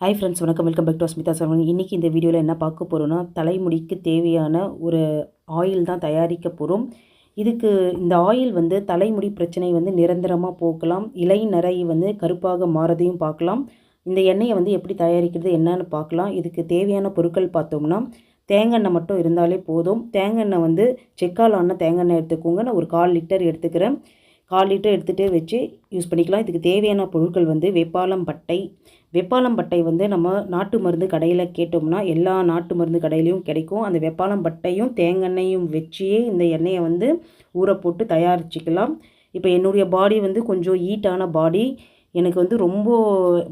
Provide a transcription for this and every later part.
Hi friends வணக்கம். Welcome back to Asmita Saravanan. இன்றைக்கி இந்த வீடியோவில் என்ன பார்க்க போகிறோன்னா தலைமுடிக்கு தேவையான ஒரு ஆயில் தான் தயாரிக்க போகிறோம் இதுக்கு இந்த ஆயில் வந்து தலைமுடி பிரச்சனை வந்து நிரந்தரமாக போக்கலாம் இலை நிறை வந்து கருப்பாக மாறதையும் பார்க்கலாம். இந்த எண்ணெயை வந்து எப்படி தயாரிக்கிறது என்னன்னு பார்க்கலாம். இதுக்கு தேவையான பொருட்கள் பார்த்தோம்னா தேங்காய் மட்டும் இருந்தாலே போதும். தேங்காய் வந்து செக்கால் ஆன தேங்காய் எடுத்துக்கோங்க நான் ஒரு கால் லிட்டர் எடுத்துக்கிறேன். கால் லிட்டர் எடுத்துகிட்டு வச்சு யூஸ் பண்ணிக்கலாம். இதுக்கு தேவையான பொருட்கள் வந்து வெப்பாலம் பட்டை. வெப்பாலம் பட்டை வந்து நம்ம நாட்டு மருந்து கடையில் கேட்டோம்னா எல்லா நாட்டு மருந்து கடையிலையும் கிடைக்கும். அந்த வெப்பாலம் பட்டையும் தேங்காய்யும் வச்சே இந்த எண்ணெயை வந்து ஊற போட்டு தயாரிச்சிக்கலாம். இப்போ என்னுடைய பாடி வந்து கொஞ்சம் ஹீட்டான பாடி எனக்கு வந்து ரொம்ப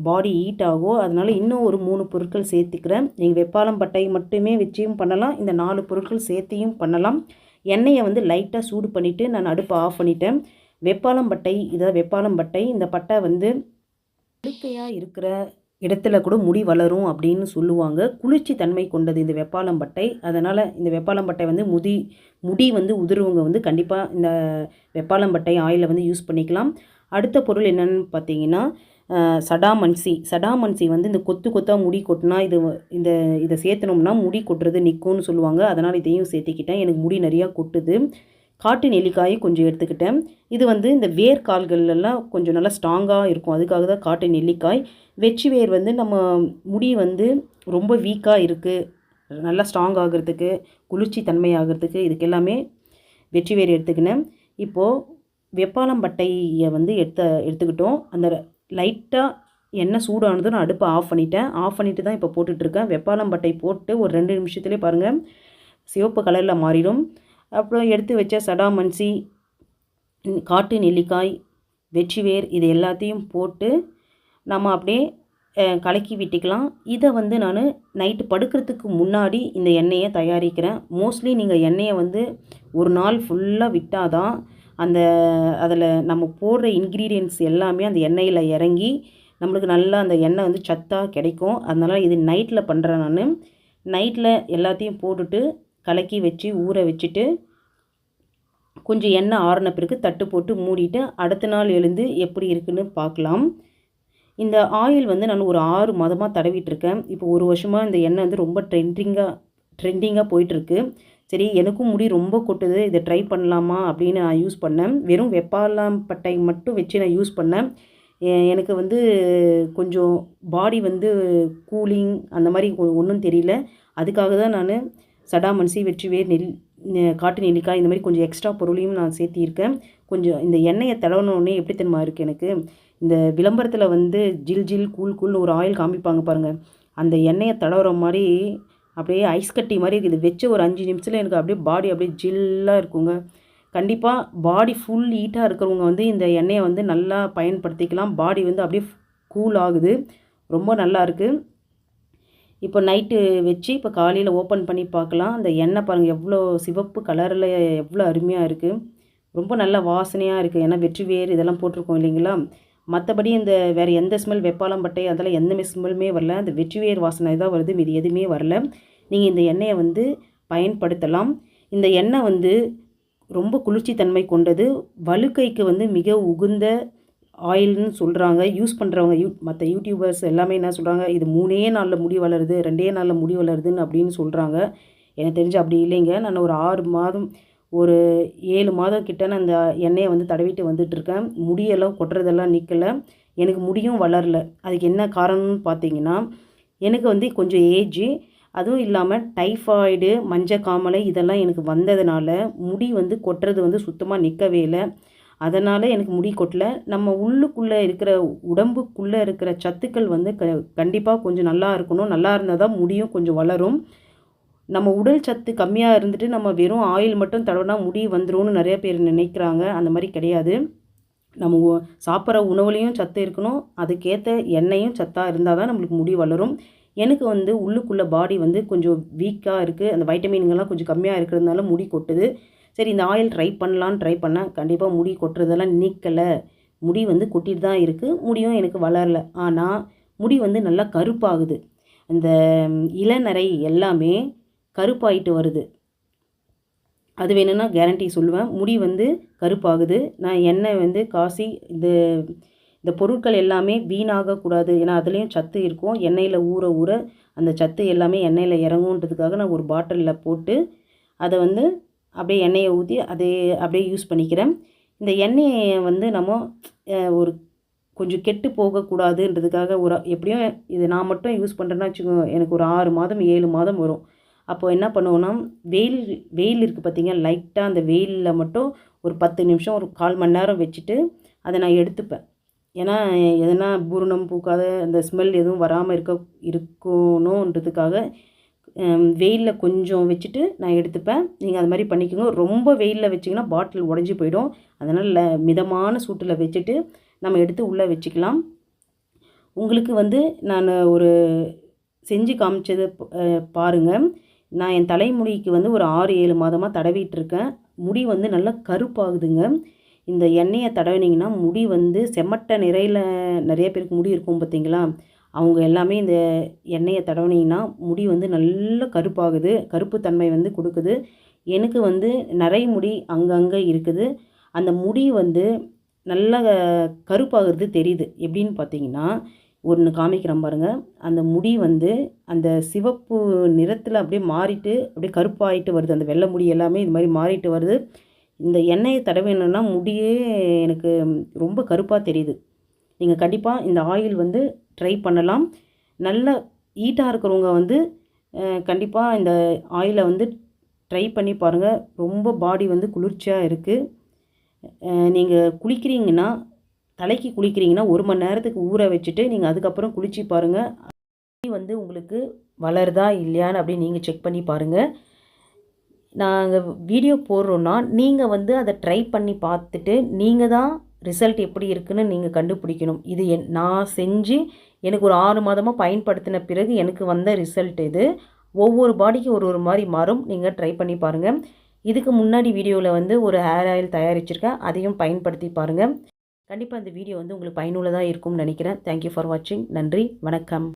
பாடி ஹீட் ஆகும் அதனால் இன்னும் ஒரு மூணு பொருட்கள் சேர்த்துக்கிறேன். நீங்கள் வெப்பாலம் பட்டை மட்டுமே வச்சியும் பண்ணலாம். இந்த நாலு பொருட்கள் சேர்த்தியும் பண்ணலாம். எண்ணெயை வந்து லைட்டாக சூடு பண்ணிவிட்டு நான் அடுப்பை ஆஃப் பண்ணிட்டேன். வெப்பாலம்பட்டை இதை இதான் இந்த பட்டை வந்து இயற்கையாக இருக்கிற இடத்துல கூட முடி வளரும் அப்படின்னு சொல்லுவாங்க. குளிர்ச்சி தன்மை கொண்டது இந்த வெப்பாலம்பட்டை. அதனால் இந்த வெப்பாலம்பட்டை வந்து முடி முடி வந்து உதிர்வங்க வந்து கண்டிப்பாக இந்த வெப்பாலம்பட்டை ஆயிலை வந்து யூஸ் பண்ணிக்கலாம். அடுத்த பொருள் என்னென்னு பார்த்தீங்கன்னா சடாமன்சி. சடாமன்சி வந்து இந்த கொத்து கொத்தாக முடி கொட்டினா இது இந்த இதை சேர்த்தனோம்னா முடி கொட்டுறது நிற்கும்னு சொல்லுவாங்க. அதனால் இதையும் சேர்த்திக்கிட்டேன். எனக்கு முடி நிறையா கொட்டுது. காட்டு நெல்லிக்காயை கொஞ்சம் எடுத்துக்கிட்டேன். இது வந்து இந்த வேர் கால்கள்லாம் கொஞ்சம் நல்லா ஸ்ட்ராங்காக இருக்கும். அதுக்காக தான் காட்டு நெல்லிக்காய். வெச்சி வேர் வந்து நம்ம முடி வந்து ரொம்ப வீக்காக இருக்குது நல்லா ஸ்ட்ராங் ஆகிறதுக்கு குளிர்ச்சி தன்மை ஆகிறதுக்கு இதுக்கு எல்லாமே வெற்றி வேர் எடுத்துக்கினேன். இப்போது வெப்பாலம்பட்டையை வந்து எடுத்த எடுத்துக்கிட்டோம். அந்த லைட்டாக எண்ணெய் சூடானதும் நான் அடுப்பை ஆஃப் பண்ணிட்டேன். ஆஃப் பண்ணிவிட்டு தான் இப்போ போட்டுட்ருக்கேன் வெப்பாளம்பட்டை போட்டு ஒரு ரெண்டு நிமிஷத்துலேயே பாருங்கள் சிவப்பு கலரில் மாறிடும். அப்புறம் எடுத்து வச்ச சடாமன்சி காட்டு நெல்லிக்காய் வெற்றிவேர் இது எல்லாத்தையும் போட்டு நம்ம அப்படியே கலக்கி விட்டுக்கலாம். இதை வந்து நான் நைட்டு படுக்கிறதுக்கு முன்னாடி இந்த எண்ணெயை தயாரிக்கிறேன். மோஸ்ட்லி நீங்கள் எண்ணெயை வந்து ஒரு நாள் ஃபுல்லாக விட்டால் தான் அந்த அதில் நம்ம போடுற இன்க்ரீடியன்ட்ஸ் எல்லாமே அந்த எண்ணெயில் இறங்கி நம்மளுக்கு நல்லா அந்த எண்ணெய் வந்து சத்தாக கிடைக்கும். அதனால் இது நைட்டில் பண்ணுறேன் நான். நைட்டில் எல்லாத்தையும் போட்டுட்டு கலக்கி வச்சு ஊற வச்சுட்டு கொஞ்சம் எண்ணெய் ஆறின பிறகு தட்டு போட்டு மூடிட்டு அடுத்த நாள் எழுந்து எப்படி இருக்குன்னு பார்க்கலாம். இந்த ஆயில் வந்து நான் ஒரு ஆறு மாதமாக தடவிட்டுருக்கேன். இப்போ ஒரு வருஷமாக இந்த எண்ணெய் வந்து ரொம்ப ட்ரெண்டிங்காக ட்ரெண்டிங்காக போயிட்டுருக்கு. சரி எனக்கும் முடி ரொம்ப கொட்டுது இதை ட்ரை பண்ணலாமா அப்படின்னு நான் யூஸ் பண்ணேன். வெறும் வெப்பாலாம் பட்டை மட்டும் வச்சு நான் யூஸ் பண்ணேன். எனக்கு வந்து கொஞ்சம் பாடி வந்து கூலிங் அந்த மாதிரி ஒன்றும் தெரியல. அதுக்காக தான் நான் சடாமன்சி வெற்றிவேர் நெல் காட்டு நெல்லிக்காய் இந்த மாதிரி கொஞ்சம் எக்ஸ்ட்ரா பொருளையும் நான் சேர்த்திருக்கேன். கொஞ்சம் இந்த எண்ணெயை தடவணுன்னே எப்படி தெரியுமா இருக்குது எனக்கு? இந்த விளம்பரத்தில் வந்து ஜில் ஜில் கூல் கூல்னு ஒரு ஆயில் காமிப்பாங்க பாருங்கள் அந்த எண்ணெயை தடவுற மாதிரி அப்படியே ஐஸ் கட்டி மாதிரி இருக்குது. வச்சு ஒரு அஞ்சு நிமிஷத்தில் எனக்கு அப்படியே பாடி அப்படியே ஜில்லாக இருக்குங்க. கண்டிப்பாக பாடி ஃபுல் ஹீட்டாக இருக்கிறவங்க வந்து இந்த எண்ணெயை வந்து நல்லா பயன்படுத்திக்கலாம். பாடி வந்து அப்படியே கூல் ஆகுது. ரொம்ப நல்லா இருக்குது இப்போ நைட்டு வச்சு இப்போ காலையில் ஓப்பன் பண்ணி பார்க்கலாம். அந்த எண்ணெய் பாருங்கள் எவ்வளோ சிவப்பு கலரில் எவ்வளோ அருமையாக இருக்குது ரொம்ப நல்ல வாசனையாக இருக்குது ஏன்னா வெற்றி வேர் இதெல்லாம் போட்டிருக்கோம் இல்லைங்களா? மற்றபடி இந்த வேறு எந்த ஸ்மெல் வெப்பாலம் பட்டை அதெல்லாம் எந்த ஸ்மெல்லுமே வரல. அந்த வெற்றி வேர் வாசனை தான் வருது. இது எதுவுமே வரல. நீங்கள் இந்த எண்ணெயை வந்து பயன்படுத்தலாம். இந்த எண்ணெய் வந்து ரொம்ப குளிர்ச்சி தன்மை கொண்டது. வலுக்கைக்கு வந்து மிக உகுந்த ஆயில்னு சொல்கிறாங்க யூஸ் பண்ணுறவங்க யூ மற்ற யூடியூபர்ஸ் எல்லாமே என்ன சொல்கிறாங்க இது மூணே நாளில் முடி வளருது ரெண்டே நாளில் முடி வளருதுன்னு அப்படின்னு சொல்கிறாங்க எனக்கு தெரிஞ்சு அப்படி இல்லைங்க. நான் ஒரு ஆறு மாதம் ஒரு ஏழு மாதம் கிட்ட நான் அந்த எண்ணெயை வந்து தடவிட்டு வந்துட்டுருக்கேன். முடியெல்லாம் கொட்டுறதெல்லாம் நிற்கலை எனக்கு முடியும் வளரல. அதுக்கு என்ன காரணம்னு பார்த்தீங்கன்னா எனக்கு வந்து கொஞ்சம் ஏஜ் அதுவும் இல்லாமல் டைஃபாய்டு மஞ்சள் காமலை இதெல்லாம் எனக்கு வந்ததுனால முடி வந்து கொட்டுறது வந்து சுத்தமாக நிற்கவே இல்லை. அதனால் எனக்கு முடி கொட்டல. நம்ம உள்ளுக்குள்ளே இருக்கிற உடம்புக்குள்ளே இருக்கிற சத்துக்கள் வந்து க கண்டிப்பாக கொஞ்சம் நல்லா இருக்கணும். நல்லா இருந்தால் தான் முடியும் கொஞ்சம் வளரும். நம்ம உடல் சத்து கம்மியாக இருந்துட்டு நம்ம வெறும் ஆயில் மட்டும் தடவினா முடி வந்துடும்னு நிறைய பேர் நினைக்கிறாங்க. அந்த மாதிரி கிடையாது. நம்ம சாப்பிட்ற உணவுலேயும் சத்து இருக்கணும். அதுக்கேற்ற எண்ணெயும் சத்தாக இருந்தால் தான் நம்மளுக்கு முடி வளரும். எனக்கு வந்து உள்ளுக்குள்ளே பாடி வந்து கொஞ்சம் வீக்காக இருக்குது அந்த வைட்டமின்கள்லாம் கொஞ்சம் கம்மியாக இருக்கிறதுனால முடி கொட்டுது. சரி இந்த ஆயில் ட்ரை பண்ணலான்னு ட்ரை பண்ணேன் கண்டிப்பாக முடி கொட்டுறதெல்லாம் நிற்கலை முடி வந்து கொட்டிட்டு தான் இருக்குது முடியும் எனக்கு வளரல. ஆனால் முடி வந்து நல்லா கருப்பாகுது. இந்த இளநரை எல்லாமே கருப்பாயிட்டு வருது. அது வேணும்னா கேரண்டி சொல்லுவேன். முடி வந்து கருப்பாகுது. நான் எண்ணெய் வந்து காசி இந்த இந்த பொருட்கள் எல்லாமே வீணாகக்கூடாது ஏன்னா அதுலேயும் சத்து இருக்கும். எண்ணெயில் ஊற ஊற அந்த சத்து எல்லாமே எண்ணெயில் இறங்குன்றதுக்காக நான் ஒரு பாட்டிலில் போட்டு அதை வந்து அப்படியே எண்ணெயை ஊற்றி அதே அப்படியே யூஸ் பண்ணிக்கிறேன். இந்த எண்ணெயை வந்து நம்ம ஒரு கொஞ்சம் கெட்டு போகக்கூடாதுன்றதுக்காக ஒரு எப்படியும் இது நான் மட்டும் யூஸ் பண்ணுறேன்னா வச்சுக்கோங்க எனக்கு ஒரு ஆறு மாதம் ஏழு மாதம் வரும். அப்போ என்ன பண்ணுவோன்னா வெயில் வெயில் இருக்குது பார்த்திங்க லைட்டாக அந்த வெயிலில் மட்டும் ஒரு பத்து நிமிஷம் ஒரு கால் மணி நேரம் வச்சுட்டு அதை நான் எடுத்துப்பேன். ஏன்னா எதனா பூரணம் பூக்காத அந்த ஸ்மெல் எதுவும் வராமல் இருக்க இருக்கணுன்றதுக்காக வெயிலில் கொஞ்சம் வச்சுட்டு நான் எடுத்துப்பேன். நீங்கள் அது மாதிரி பண்ணிக்கோங்க. ரொம்ப வெயிலில் வச்சிங்கன்னா பாட்டில் உடஞ்சி போயிடும். அதனால் மிதமான சூட்டில் வச்சுட்டு நம்ம எடுத்து உள்ளே வச்சுக்கலாம். உங்களுக்கு வந்து நான் ஒரு செஞ்சு காமிச்சதை பாருங்கள் நான் என் தலைமுடிக்கு வந்து ஒரு ஆறு ஏழு மாதமாக தடவிட்டுருக்கேன். முடி வந்து நல்லா கருப்பாகுதுங்க. இந்த எண்ணெயை தடவினீங்கன்னா முடி வந்து செம்மட்ட நிறையில் நிறைய பேருக்கு முடி இருக்கும் பார்த்தீங்களா? அவங்க எல்லாமே இந்த எண்ணெயை தடவினீங்கன்னா முடி வந்து நல்ல கருப்பாகுது கருப்பு தன்மை வந்து கொடுக்குது. எனக்கு வந்து நிறைய முடி அங்கங்கே இருக்குது. அந்த முடி வந்து நல்லா கருப்பாகிறது தெரியுது. எப்படின்னு பார்த்தீங்கன்னா ஒன்று காமிக்கிறேன் பாருங்கள் அந்த முடி வந்து அந்த சிவப்பு நிறத்தில் அப்படியே மாறிட்டு அப்படியே கருப்பாயிட்டு வருது. அந்த வெள்ளை முடி எல்லாமே இது மாதிரி மாறிட்டு வருது. இந்த எண்ணெயை தடவினா முடியே எனக்கு ரொம்ப கருப்பாக தெரியுது. நீங்கள் கண்டிப்பாக இந்த ஆயில் வந்து ட்ரை பண்ணலாம். நல்ல ஈட்டாக இருக்கிறவங்க வந்து கண்டிப்பாக இந்த ஆயிலை வந்து ட்ரை பண்ணி பாருங்கள் ரொம்ப பாடி வந்து குளிர்ச்சியாக இருக்குது நீங்கள் குளிக்கிறீங்கன்னா தலைக்கு குளிக்கிறீங்கன்னா ஒரு மணி நேரத்துக்கு ஊற வச்சுட்டு நீங்கள் அதுக்கப்புறம் குளிச்சு பாருங்கள் வந்து உங்களுக்கு வளருதா இல்லையான்னு அப்படி நீங்கள் செக் பண்ணி பாருங்கள் நாங்கள் வீடியோ போடுறோன்னா நீங்கள் வந்து அதை ட்ரை பண்ணி பார்த்துட்டு நீங்கள் தான் ரிசல்ட் எப்படி இருக்குன்னு நீங்கள் கண்டுபிடிக்கணும். இது என் நான் செஞ்சு எனக்கு ஒரு ஆறு மாதமாக பயன்படுத்தின பிறகு எனக்கு வந்த ரிசல்ட் இது. ஒவ்வொரு பாடிக்கும் ஒரு ஒரு மாதிரி மாறும். நீங்கள் ட்ரை பண்ணி பாருங்கள் இதுக்கு முன்னாடி வீடியோவில் வந்து ஒரு ஹேர் ஆயில் தயாரிச்சிருக்கேன். அதையும் பயன்படுத்தி பாருங்கள் கண்டிப்பாக இந்த வீடியோ வந்து உங்களுக்கு பயனுள்ளதாக இருக்கும்னு நினைக்கிறேன். தேங்க்யூ ஃபார் வாட்சிங் நன்றி. வணக்கம்.